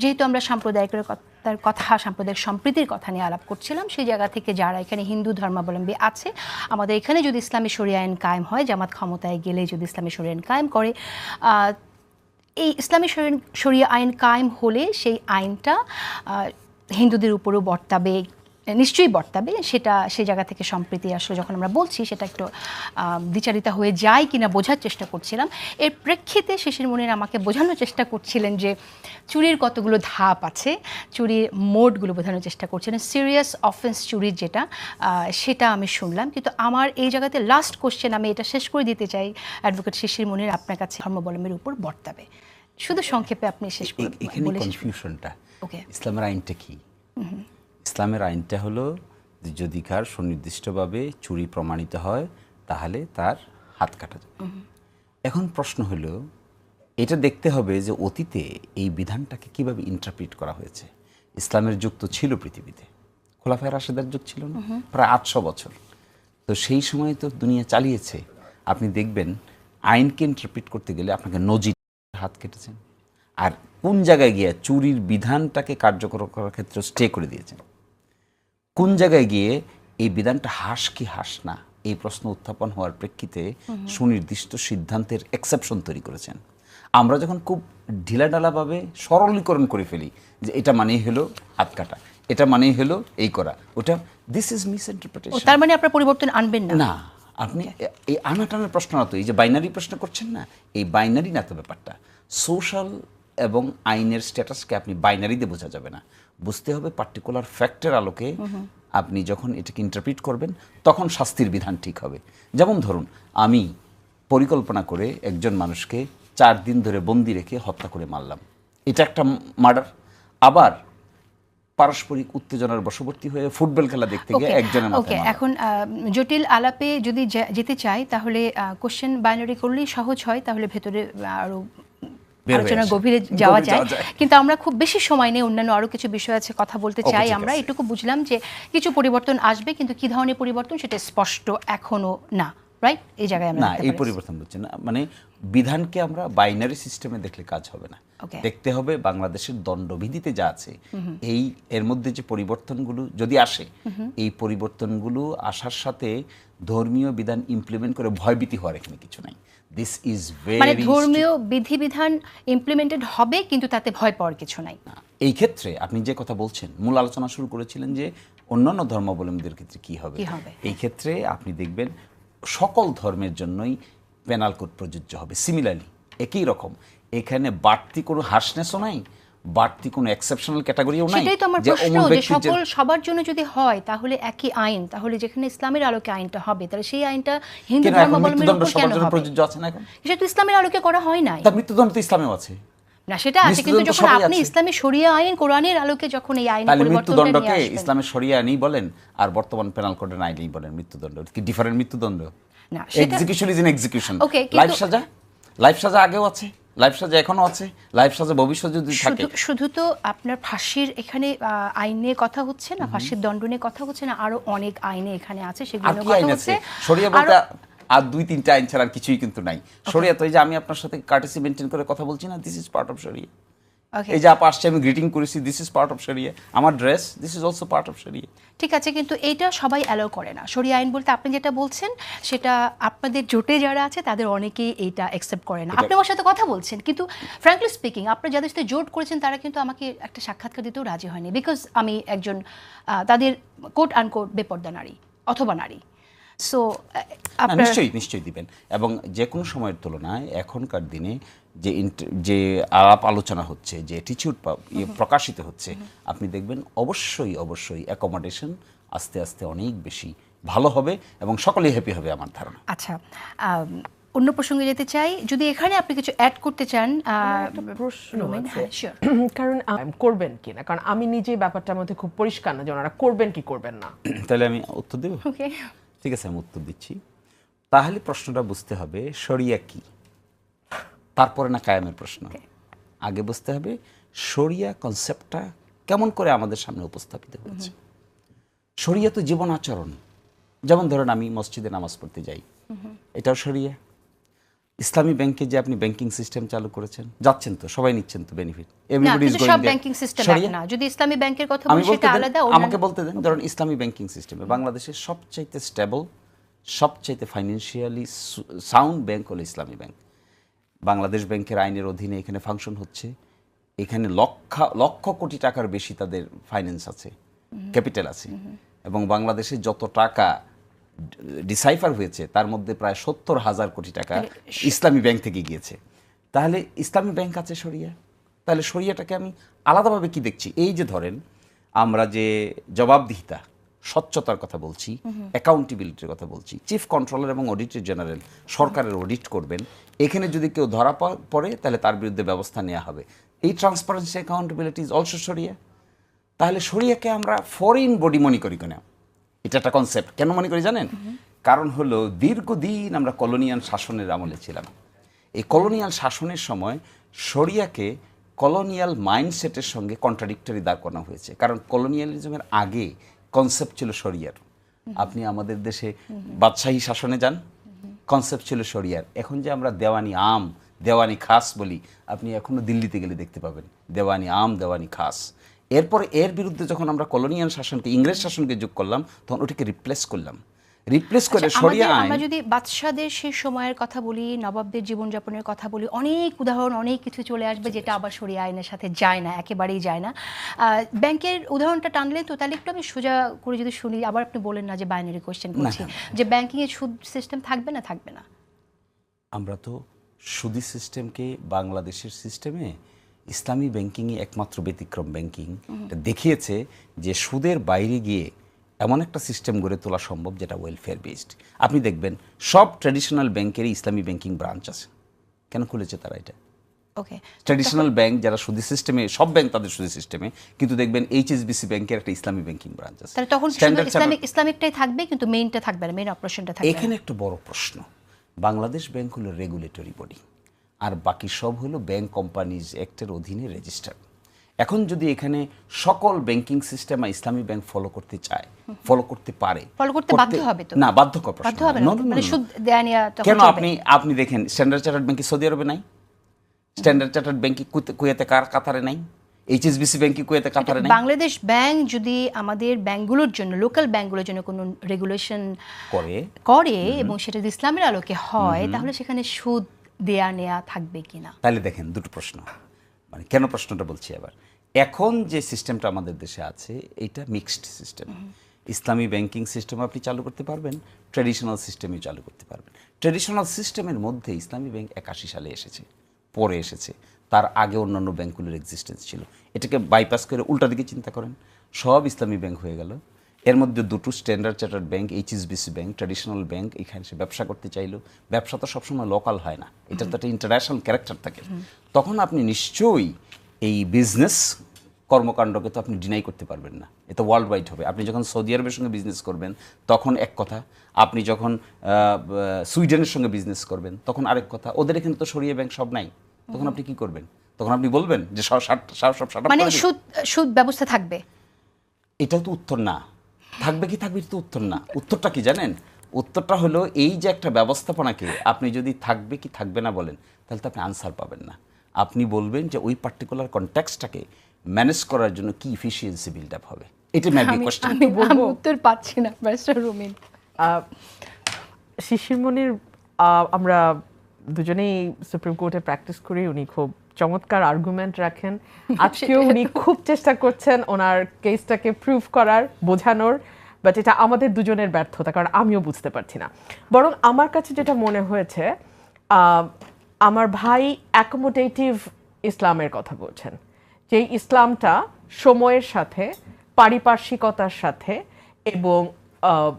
যেহেতু আমরা সাম্প্রদায়িকের তার কথা, সাম্প্রদায়িক সম্প্রীতির কথা নিয়ে আলাপ করছিলাম, সেই জায়গা থেকে যারা এখানে হিন্দু ধর্মাবলম্বী আছে, আমাদের এখানে যদি ইসলামী শরী আইন কায়েম হয়, জামাত ক্ষমতায় গেলে যদি ইসলামী শরিয়া আইন কায়েম করে এই ইসলামী শরিয়া আইন কায়েম হলে সেই আইনটা হিন্দুদের উপরও বর্তাবে। নিশ্চয়ই বর্তাবে সেটা সেই জায়গা থেকে সম্প্রীতি আসলে যখন আমরা বলছি সেটা একটু আহ, দ্বিচারিতা হয়ে যায় কিনা বোঝার চেষ্টা করছিলাম। এর প্রেক্ষিতে শিশির মনির আমাকে বোঝানোর চেষ্টা করছিলেন যে চুরির কতগুলো ধাপ আছে চুরির মোডগুলো বোঝানোর চেষ্টা করছিলেন। সিরিয়াস অফেন্স চুরির যেটা সেটা আমি শুনলাম। কিন্তু আমার এই জায়গাতে লাস্ট কোশ্চেন আমি এটা শেষ করে দিতে চাই। অ্যাডভোকেট শিশির মনির আপনার কাছে ধর্মাবলম্বীর উপর বর্তাবে। শুধু সংক্ষেপে আপনি শেষ করে করুন। কনফিউশনটা. ইসলামের আইনটা কি? ইসলামের আইনটা হলো যদি কার সুনির্দিষ্টভাবে চুরি প্রমাণিত হয় তাহলে তার হাত কাটা যাবে। এখন প্রশ্ন হলো এটা দেখতে হবে যে অতীতে এই বিধানটাকে কীভাবে ইন্টারপ্রিট করা হয়েছে। ইসলামের যুগ তো ছিল পৃথিবীতে। খোলাফায় রাশেদার যুগ ছিল না। প্রায় আটশো বছর। তো সেই সময় তো দুনিয়া চালিয়েছে। আপনি দেখবেন আইনকে ইন্টারপ্রিট করতে গেলে আপনাকে নজির হাত কেটেছেন আর কোন জায়গায় গিয়ে চুরির বিধানটাকে কার্যকর করার ক্ষেত্রে স্টে করে দিয়েছেন কোন জায়গায় গিয়ে এই বিধানটা হাস কি হাস না এই প্রশ্ন উত্থাপন হওয়ার প্রেক্ষিতে সুনির্দিষ্ট সিদ্ধান্তের এক্সেপশন তৈরি করেছেন। আমরা যখন খুব ঢিলাঢালাভাবে সরলীকরণ করে ফেলি যে এটা মানেই হলো হাত কাটা এটা মানেই হলো এই করা ওটা দিস ইজ মিস ইন্টারপ্রিটেশন তার মানে আপনার পরিবর্তন আনবেন না? না আপনি এই আনাটানের প্রশ্ন না তো এই যে বাইনারি প্রশ্ন করছেন না এই বাইনারি না তো ব্যাপারটা। সোশ্যাল এবং আইনের স্ট্যাটাসকে আপনি বাইনারিতে বোঝা যাবে না। বুঝতে হবে পার্টিকুলার ফ্যাক্টের আলোকে আপনি যখন এটাকে ইন্টারপ্রিট করবেন তখন শাস্তির বিধান ঠিক হবে। যেমন ধরুন আমি পরিকল্পনা করে একজন মানুষকে চার দিন ধরে বন্দি রেখে হত্যা করে মারলাম। এটা একটা মার্ডার। আবার পারস্পরিক উত্তেজনার বশবর্তী হয়ে ফুটবল খেলা দেখতে গিয়ে একজনের ওকে এখন জটিল আলাপে যদি যেতে চাই তাহলে কোশ্চেন বাইনারি করলেই সহজ হয় তাহলে ভেতরে আরও আলোচনার গভীরে যাওয়া যায়। কিন্তু আমরা খুব বেশি সময় নেই অন্যান্য আরও কিছু বিষয় আছে কথা বলতে চাই আমরা। এটুকু বুঝলাম যে কিছু পরিবর্তন আসবে কিন্তু কি ধরনের পরিবর্তন সেটা স্পষ্ট এখনও না রাইট এই জায়গায় আমরা না এই পরিবর্তন হচ্ছে না। মানে বিধানকে আমরা বাইনারি সিস্টেমে দেখলে কাজ হবে না। দেখতে হবে বাংলাদেশের দণ্ডবিধিতে যা আছে। এই এর মধ্যে যে পরিবর্তনগুলো যদি আসে এই পরিবর্তনগুলো আসার সাথে ধর্মীয় বিধান ইমপ্লিমেন্ট করে ভয়ভীতি হওয়ার এখানে কিছু নাই। দিস ইজ মানে ধর্মীয় বিধিবিধান ইমপ্লিমেন্টেড হবে কিন্তু তাতে ভয় পাওয়ার কিছু নাই। এই ক্ষেত্রে আপনি যে কথা বলছেন মূল আলোচনা শুরু করেছিলেন যে অন্যান্য ধর্মাবলম্বীদের ক্ষেত্রে কি হবে? এই ক্ষেত্রে আপনি দেখবেন সকল ধর্মের জন্যই পেনাল কোড প্রযোজ্য হবে। সিমিলারলি একই রকম এখানে বাড়তি কোনো হার্সনেসও নাই বাড়তি কোনো এক্সেপশনাল ক্যাটাগরিও নাই সেটাই তো আমার প্রশ্ন যে সকল সবার জন্য যদি হয় তাহলে একই আইন তাহলে যেখানে ইসলামের আলোকে আইনটা হবে তাহলে সেই আইনটা হিন্দু ধর্মাবলম্বীর উপর কেন হবে? প্রযোজ্য আছে না এখন? সেটা তো ইসলামের আলোকে করা হয় নাই। তার মৃত্যুদণ্ড তো ইসলামেও আছে। না সেটা আছে কিন্তু যখন আপনি আছে। ইসলামী শরিয়া আইন কোরআনের আলোকে যখন এই আইন মৃত্যুদণ্ডকে ইসলামের শরিয়া নেই বলেন আর বর্তমান পেনাল কোডের আইনেই বলেন মৃত্যুদণ্ড। কি ডিফারেন্ট মৃত্যুদণ্ড? না, execution is in execution life সাজা? লাইফ সাজা আগেও আছে লাইফ সাজা এখনও আছে লাইফ সাজা ভবিষ্যৎ যদি থাকে। শুধু তো আপনার ফাঁসির এখানে আইন নিয়ে কথা হচ্ছে না ফাঁসির দণ্ড নিয়ে কথা হচ্ছে না আরও অনেক আইনে এখানে আছে সেগুলো আর কথা হচ্ছে। শরিয়া বলতে আর দুই তিনটা আইন ছাড়া আর কিছুই কিন্তু নাই। শরিয়া তো এই যে আমি আপনার সাথে কার্টেসি মেনটেন করে কথা বলছি না দিস ইজ পার্ট অফ শরিয়া. এই যে আসছে আমি গ্রিটিং করেছি দিস ইজ পার্ট অফ শরিয়া আমার dress this is also part of শরিয়া ঠিক আছে কিন্তু এইটা সবাই অ্যালাউ করে না। শরিয়া আইন বলতে আপনি যেটা বলছেন সেটা আপনাদের জোটে যারা আছে তাদের অনেকেই এইটা অ্যাকসেপ্ট করে না। আপনি আমার সাথে কথা বলছেন কিন্তু ফ্র্যাঙ্কলি স্পিকিং আপনারা যাদের সাথে জোট করেছেন তারা কিন্তু আমাকে একটা সাক্ষাৎকার দিতেও রাজি হয়নি। বিকজ আমি একজন তাদের কোট আনকোট বেপর্দা নারী অথবা নারী। সো না, নিশ্চয়ই নিশ্চয়ই দিবেন। এবং যে কোনো সময়ের তুলনায় এখনকার দিনে যে যে আলাপ আলোচনা হচ্ছে যে অ্যাটিচিউড প্রকাশিত হচ্ছে আপনি দেখবেন অবশ্যই অবশ্যই অ্যাকোমোডেশন আস্তে আস্তে অনেক বেশি ভালো হবে এবং সকলেই হ্যাপি হবে আমার ধারণা। আচ্ছা অন্য প্রসঙ্গে যেতে চাই। যদি এখানে আপনি কিছু অ্যাড করতে চান প্রশ্ন। হ্যাঁ. কারণ করবেন কি না? কারণ আমি নিজেই ব্যাপারটার মধ্যে খুব পরিষ্কার না যে ওনারা করবেন কি করবেন না। তাহলে আমি উত্তর দেব. ঠিক আছে আমি উত্তর দিচ্ছি। তাহলে প্রশ্নটা বুঝতে হবে শরিয়া কি? তারপরে না কায়ামের প্রশ্ন। আগে বুঝতে হবে শরিয়া কনসেপ্টটা কেমন করে আমাদের সামনে উপস্থাপিত হয়েছে। শরিয়া তো জীবন আচরণ। যেমন ধরেন আমি মসজিদে নামাজ পড়তে যাই। এটাও শরিয়া ইসলামী ব্যাংকে যে আপনি ব্যাংকিং সিস্টেম চালু করেছেন যাচ্ছেন তো সবাই নিচ্ছেন তো বেনিফিট না কিন্তু সব ব্যাংকিং সিস্টেম না। যদি ইসলামী ব্যাংকের কথা বলি সেটা আলাদা আমাকে বলতে দেন ধরুন ইসলামী ব্যাংকিং সিস্টেমে বাংলাদেশের সবচাইতে স্টেবল সবচাইতে ফাইন্যান্সিয়ালি সাউন্ড ব্যাংক হলো ইসলামী ব্যাংক। বাংলাদেশ ব্যাংকের আইনের অধীনে এখানে ফাংশন হচ্ছে। এখানে লক্ষ লক্ষ কোটি টাকার বেশি তাদের ফাইন্যান্স আছে ক্যাপিটাল আছে। এবং বাংলাদেশে যত টাকা ডিসাইফার হয়েছে তার মধ্যে প্রায় সত্তর হাজার কোটি টাকা ইসলামী ব্যাংক থেকে গিয়েছে। তাহলে ইসলামী ব্যাংক আছে সরিয়া তাহলে সরিয়াটাকে আমি আলাদাভাবে কি দেখছি? এই যে ধরেন আমরা যে জবাবদিহিতা স্বচ্ছতার কথা বলছি অ্যাকাউন্টেবিলিটির কথা বলছি চিফ কন্ট্রোলার এবং অডিটর জেনারেল সরকারের অডিট করবেন এখানে যদি কেউ ধরা পড়ে তাহলে তার বিরুদ্ধে ব্যবস্থা নেওয়া হবে। এই ট্রান্সপারেন্সি অ্যাকাউন্টেবিলিটি ইজ অলসো সরিয়া তাহলে শরিয়াকে আমরা ফরেন বডি মনে করি কেন এটা একটা কনসেপ্ট কেন মনে করি জানেন? কারণ হলো দীর্ঘদিন আমরা কলোনিয়াল শাসনের আমলে ছিলাম। এই কলোনিয়াল শাসনের সময় শরিয়াকে কলোনিয়াল মাইন্ডসেটের সঙ্গে কন্ট্রাডিক্টরি দাঁড় করানো হয়েছে। কারণ কলোনিয়ালিজমের আগে কনসেপ্ট ছিল শরিয়ার। আপনি আমাদের দেশে বাদশাহী শাসনে যান কনসেপ্ট ছিল শরিয়ার। এখন যে আমরা দেওয়ানি আম দেওয়ানি খাস বলি আপনি এখনও দিল্লিতে গেলে দেখতে পাবেন। দেওয়ানি আম দেওয়ানি খাস। এরপরে এর বিরুদ্ধে যখন আমরা কলোনিয়াল শাসনকে ইংরেজ শাসনকে যোগ করলাম তখন ওটাকে রিপ্লেস করলাম। রিপ্লেস করে আচ্ছা, শরিয়া আইন আমরা যদি বাদশাদের সেই সময়ের কথা বলি নবাবদের জীবনযাপনের কথা বলি অনেক উদাহরণ অনেক কিছু চলে আসবে যেটা আবার সরিয়া আইনের সাথে যায় না একেবারেই যায় না। আহ, ব্যাংকের উদাহরণটা টানলেন তো তাহলে একটু আমি সোজা করে যদি শুনি আবার আপনি বলেন না যে বাইনারি কোশ্চেন করছি। যে ব্যাংকিং এর সুদ সিস্টেম থাকবে না থাকবে না। আমরা তো সুদি সিস্টেমকে বাংলাদেশের সিস্টেমে ইসলামী ব্যাংকিংই একমাত্র ব্যতিক্রম ব্যাংকিং। দেখিয়েছে যে সুদের বাইরে গিয়ে এমন একটা সিস্টেম গড়ে তোলা সম্ভব যেটা ওয়েলফেয়ার বেসড আপনি দেখবেন সব ট্র্যাডিশনাল ব্যাংকেরই ইসলামী ব্যাংকিং ব্রাঞ্চ আছে। কেন খুলেছে তারা এটা? ওকে ট্র্যাডিশনাল ব্যাংক যারা সুদি সিস্টেমে সব ব্যাংক তাদের সুদি সিস্টেমে কিন্তু দেখবেন এইচএসবিসি ব্যাংকের একটা ইসলামী ব্যাংকিং ব্রাঞ্চ আছে। তাহলে তখন ইসলামিক ইসলামিকটাই থাকবে কিন্তু মেইনটা থাকবে না মেইন অপারেশনটা থাকবে এখানে একটা বড় প্রশ্ন। বাংলাদেশ ব্যাংক হলো রেগুলেটরি বডি আর বাকি সব হলো ব্যাংক কোম্পানিজ অ্যাক্টের অধীনে রেজিস্টার। এখন যদি এখানে সকল ব্যাংকিং সিস্টেম আর ইসলামী ব্যাংক ফলো করতে চায় ফলো করতে পারে Follow করতে বাধ্য হবে তো। না বাধ্যকর প্রশ্ন বাধ্য হবে মানে সুদ দেয়া নেয়া কেন আপনি আপনি দেখেন স্ট্যান্ডার্ড চার্টার্ড ব্যাংকে সৌদি আরবে নাই? স্ট্যান্ডার্ড চার্টার্ড ব্যাংকে কুয়েতে কার কাতারে নাই? এইচএসবিসি ব্যাংকে কুয়েতে কাতারে নাই? বাংলাদেশ ব্যাংক যদি আমাদের ব্যাংকগুলোর জন্য লোকাল ব্যাংকগুলোর জন্য কোনো রেগুলেশন করে। করে এবং সেটা যদি ইসলামের আলোকে হয় তাহলে সেখানে সুদ দেয়া নেয়া থাকবে কিনা? তাহলে দেখেন দুটো প্রশ্ন। মানে কেন প্রশ্নটা বলছি আবার? এখন যে সিস্টেমটা আমাদের দেশে আছে এটা মিক্সড সিস্টেম ইসলামী ব্যাংকিং সিস্টেম আপনি চালু করতে পারবেন ট্র্যাডিশনাল সিস্টেমই চালু করতে পারবেন। ট্র্যাডিশনাল সিস্টেমের মধ্যে ইসলামী ব্যাংক একাশি সালে এসেছে পরে এসেছে। তার আগে অন্যান্য ব্যাংকগুলোর এক্সিস্টেন্স ছিল। এটাকে বাইপাস করে উল্টা দিকে চিন্তা করেন। সব ইসলামী ব্যাংক হয়ে গেল। এর মধ্যে দুটো Standard Chartered bank HSBC bank traditional bank এখানে সে ব্যবসা করতে চাইলো। ব্যবসা তো সবসময় লোকাল হয় না। এটা তো একটা ইন্টারন্যাশনাল ক্যারেক্টার থাকে। তখন আপনি নিশ্চয়ই এই বিজনেস কর্মকাণ্ডকে তো আপনি ডিনাই করতে পারবেন না। এটা ওয়ার্ল্ড ওয়াইড হবে। আপনি যখন সৌদি আরবের সঙ্গে বিজনেস করবেন তখন এক কথা আপনি যখন সুইডেনের সঙ্গে বিজনেস করবেন তখন আরেক কথা ওদের এখানে তো সরিয়ে ব্যাংক সব নাই। তখন আপনি কি করবেন? তখন আপনি বলবেন যে সব সব সব মানে সুদ সুদ ব্যবস্থা থাকবে। এটাও তো উত্তর না। থাকবে কি থাকবে তো উত্তর না। উত্তরটা কি জানেন? উত্তরটা হলো এই যে একটা ব্যবস্থাপনাকে আপনি যদি থাকবে কি থাকবে না বলেন তাহলে তো আপনি আনসার পাবেন না। আপনি বলবেন যে ওই পার্টিকুলার কনট্যাক্সটাকে ম্যানেজ করার জন্য কি ইফিসিয়েন্সি বিল্ড আপ হবে। এটা ম্যাবি আমি কোশ্চেন আমি আমি উত্তর পাচ্ছি না ব্যারিস্টার রুমিন আহ, শিশিরমণির আহ, আমরা দুজনেই সুপ্রিম কোর্টে প্র্যাকটিস করি উনি খুব চমৎকার আর্গুমেন্ট রাখেন। আজকেও উনি খুব চেষ্টা করছেন ওনার কেসটাকে প্রুভ করার বোঝানোর বাট এটা আমাদের দুজনের ব্যর্থতা কারণ আমিও বুঝতে পারছি না। বরং আমার কাছে যেটা মনে হয়েছে আমার ভাই অ্যাকোমোডেটিভ ইসলামের কথা বলছেন। যে ইসলামটা সময়ের সাথে পারিপার্শ্বিকতার সাথে এবং আহ,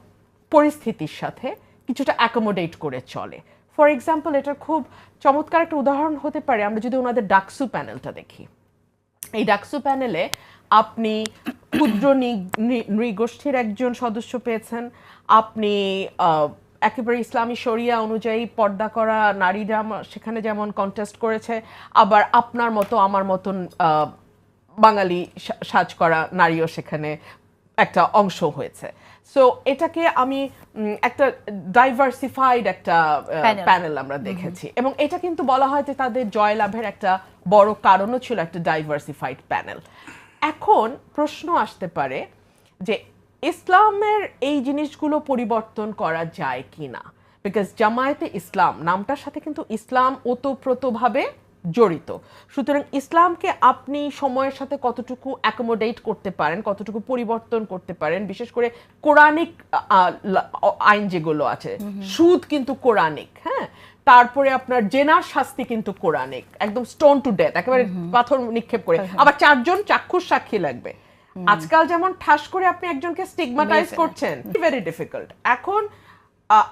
পরিস্থিতির সাথে কিছুটা অ্যাকোমোডেট করে চলে। ফর এক্সাম্পল এটার খুব চমৎকার একটা উদাহরণ হতে পারে, আমরা যদি ওনাদের ডাকসু প্যানেলটা দেখি। এই ডাকসু প্যানেলে আপনি ক্ষুদ্র নৃগোষ্ঠীর একজন সদস্য পেয়েছেন, আপনি একেবারে ইসলামী শরিয়া অনুযায়ী পর্দা করা নারীরা সেখানে যেমন কন্টেস্ট করেছে, আবার আপনার মতো, আমার মতন বাঙালি সাজ করা নারীও সেখানে একটা অংশ হয়েছে। সো এটাকে আমি একটা ডাইভার্সিফাইড একটা প্যানেল আমরা দেখেছি। এবং এটা কিন্তু বলা হয় যে তাদের জয়লাভের একটা বড় কারণও ছিল একটা ডাইভার্সিফাইড প্যানেল এখন প্রশ্ন আসতে পারে যে ইসলামের এই জিনিসগুলো পরিবর্তন করা যায় কিনা? বিকজ জামায়াতে ইসলাম নামটার সাথে কিন্তু ইসলাম ওতপ্রোতভাবে জড়িত। সুতরাং ইসলামকে আপনি সময়ের সাথে কতটুকু অ্যাকোমোডেট করতে পারেন কতটুকু পরিবর্তন করতে পারেন বিশেষ করে কোরআনিক আইন যেগুলো আছে সুদ কিন্তু কোরআনিক হ্যাঁ? তারপরে আপনার জেনার শাস্তি কিন্তু কোরআনিক একদম স্টোন টু ডেথ একেবারে পাথর নিক্ষেপ করে। আবার চারজন চাক্ষুষ সাক্ষী লাগবে। আজকাল যেমন ঠাস করে আপনি একজনকে স্টিগমাটাইজ করছেন ভেরি ডিফিকাল্ট এখন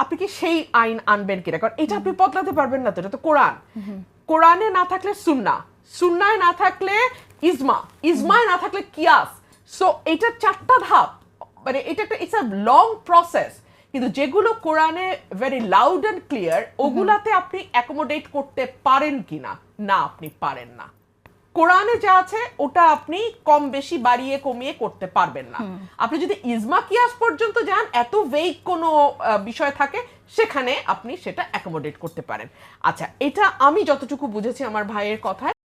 আপনি কি সেই আইন আনবেন কিনা? কারণ এটা আপনি বদলাতে পারবেন না তো এটা তো কোরআন। কোরআনে না থাকলে সুন্না সুন্নায় না থাকলে ইজমা ইজমায় না থাকলে কিয়াস। সো এটা চারটা ধাপ মানে এটা একটা ইটস আ লং প্রসেস কিন্তু যেগুলো কোরআনে ভেরি লাউড অ্যান্ড ক্লিয়ার ওগুলাতে আপনি অ্যাকোমোডেট করতে পারেন কিনা না না আপনি পারেন না। কোরআনে যা আছে ওটা আপনি কম বেশি বাড়িয়ে কমিয়ে করতে পারবেন না। আপনি যদি ইজমা কিয়াস পর্যন্ত যান এত ভেইক কোনো বিষয় থাকে সেখানে আপনি সেটা অ্যাকোমোডেট করতে পারেন। আচ্ছা এটা আমি যতটুকু বুঝেছি আমার ভাইয়ের কথায়